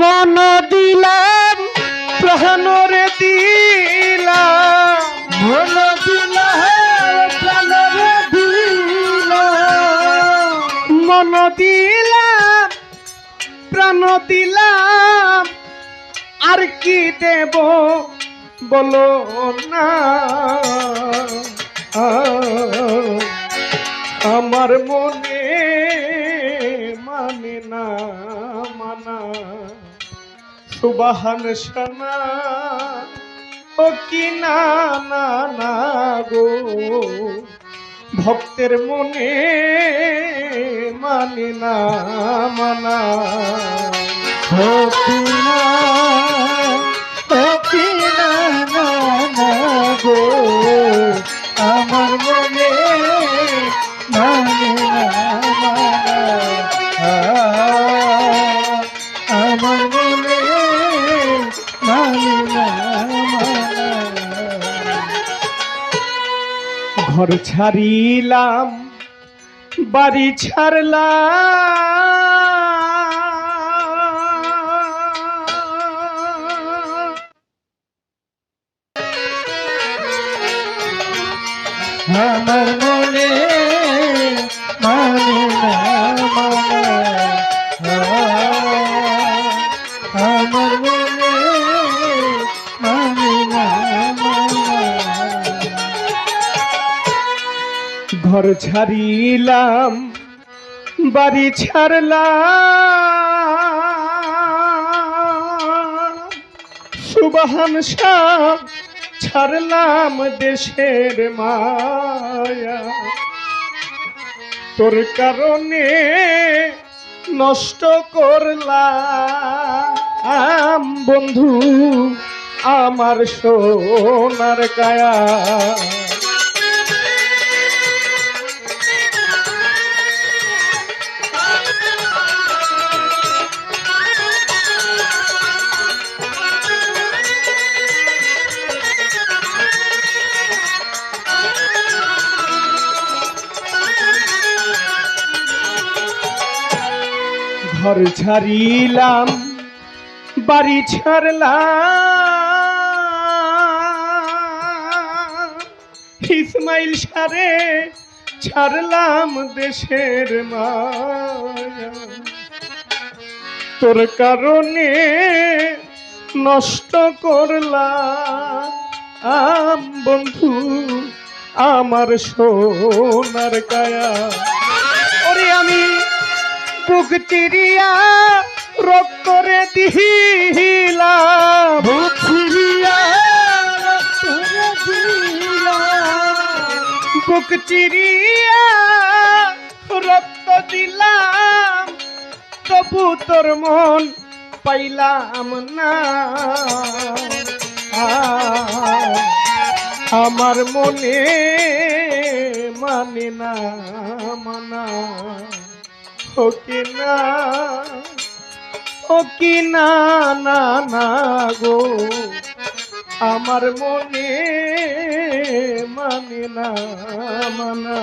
মন দিলাম প্রাণরে দিলাম। মন দিলাম প্রাণরে দিলাম। মন দিলাম, প্রাণ দিলাম। আর কি দেব বলো না। আমার মনে মানে না। সুবাহান সানা ও কি না না না গো। ভক্তের মনে মানে না, মানা। হকিনা হকিনা না না গো। আমার মানে ঘর ছাড়িলাম বাড়ি ছাড়লাম। আমার মনে মানে ঘর ছাড়িলাম, বাড়ি ছাড়লাম। সুবাহান শাহ ছাড়লাম দেশের মায়া। তোর কারণে নষ্ট করলাম, বন্ধু, আমার সোনার কায়া। ঘর ছাড়িলাম, বাড়ি ছাড়লাম। ইসমাইল সারে ছাড়লাম দেশের মায়া। তোর কারণে নষ্ট করলাম বন্ধু আমার সোনার কায়া। আমি বুক চিরিয়া রক্তরে বুঝিয়া তোরে দিলাম বুক চিরিয়া রক্ত দিলাম তবু তোর মন পাইলাম না। আমার মনে মানে না মানা। ও কি না ও না না না গো। আমার মনে মানে না, মানা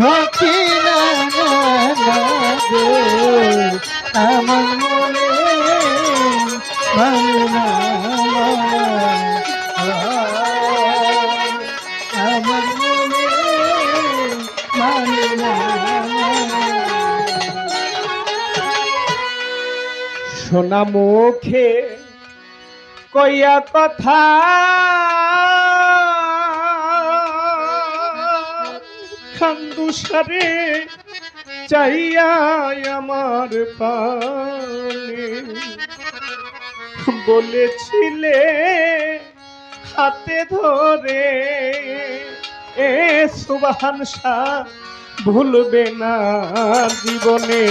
হকিনা না না গো। আমার মুখে কইয়া কথা। খান্দুসারে চাইয়া আমার পানে। বলেছিলে হাতে ধরে, এ সুবাহান শাহ, ভুলবে না জীবনে।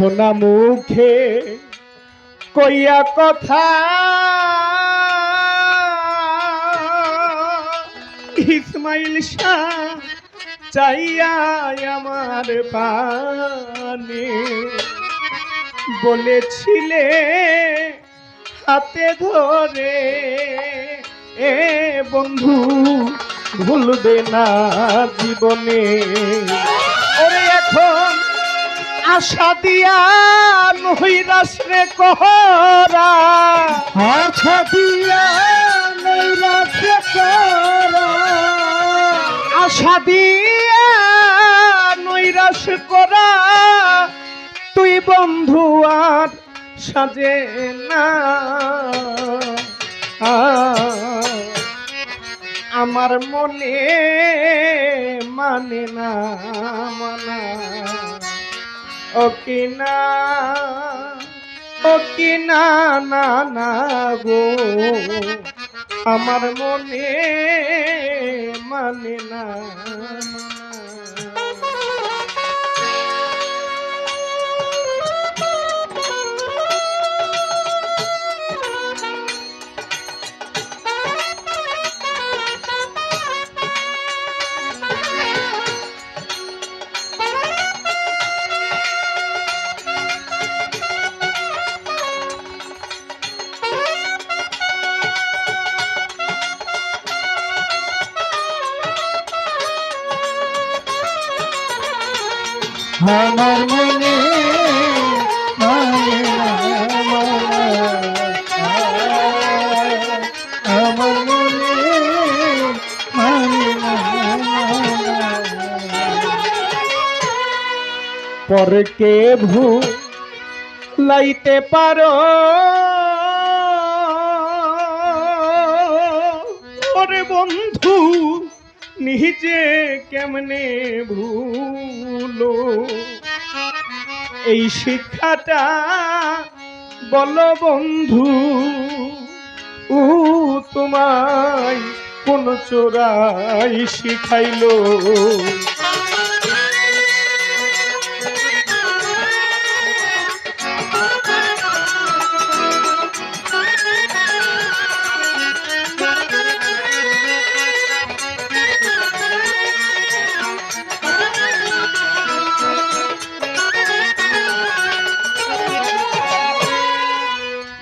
সোনা মুখে কইয়া কথা। ইসমাইল শাহ চাইয়া আমার পানে বলেছিলে, হাতে ধরে এ বন্ধু ভুলবে না জীবনে। ওরে এখন আশা দিয়া নহিরাস রে কহরা। আশা দিয়া নৈরাশ করা আশা দিয়া নৈরাশ করা। তুই বন্ধু আর সাজে না। আমার মনে মানে না মানা ও কি না ও না না না গো। আমার মনে মানে না। আমার মনে। আমার মনে। পরকে ভু পারো ওরে বন্ধু নিজে কেমনে ভুলো? এই শিক্ষাটা বল বন্ধু উ তোমায় কোন চোরাই শিখাইলো?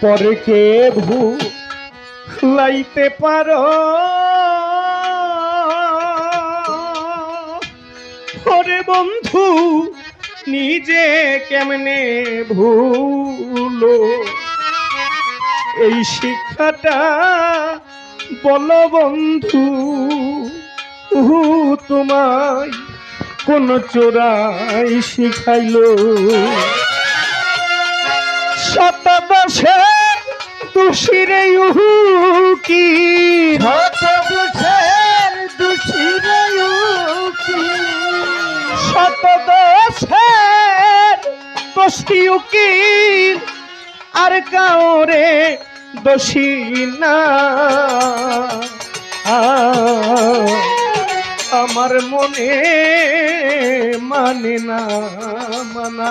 পরকে ভু লাইতে পারো? বন্ধু, নিজে কেমনে ভুলো? এই শিক্ষাটা বলো বন্ধু তোমায় কোন চোরাই শিখাইলো? শতদশের তুষিরে ইহু কি? ছোট দুঃখের দুঃখীরে উকি। শতদশের দোষী উকিল আর কাউরে দোষী না। আমার মনে মানে না মানা।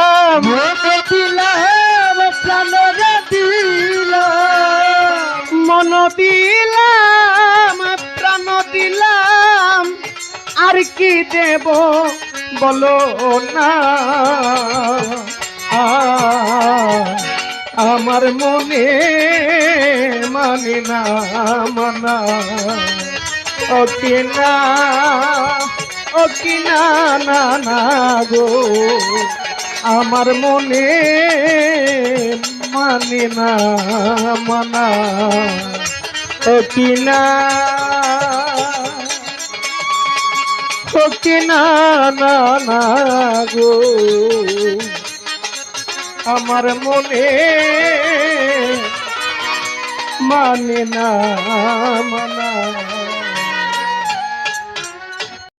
কি দেব? বলো না। আমার মনে মানে না, মানা। কি না কি না না না গো। আমার মনে মানে না, মানা। কি না ও না না না গো। আমার মনে মানে না মানা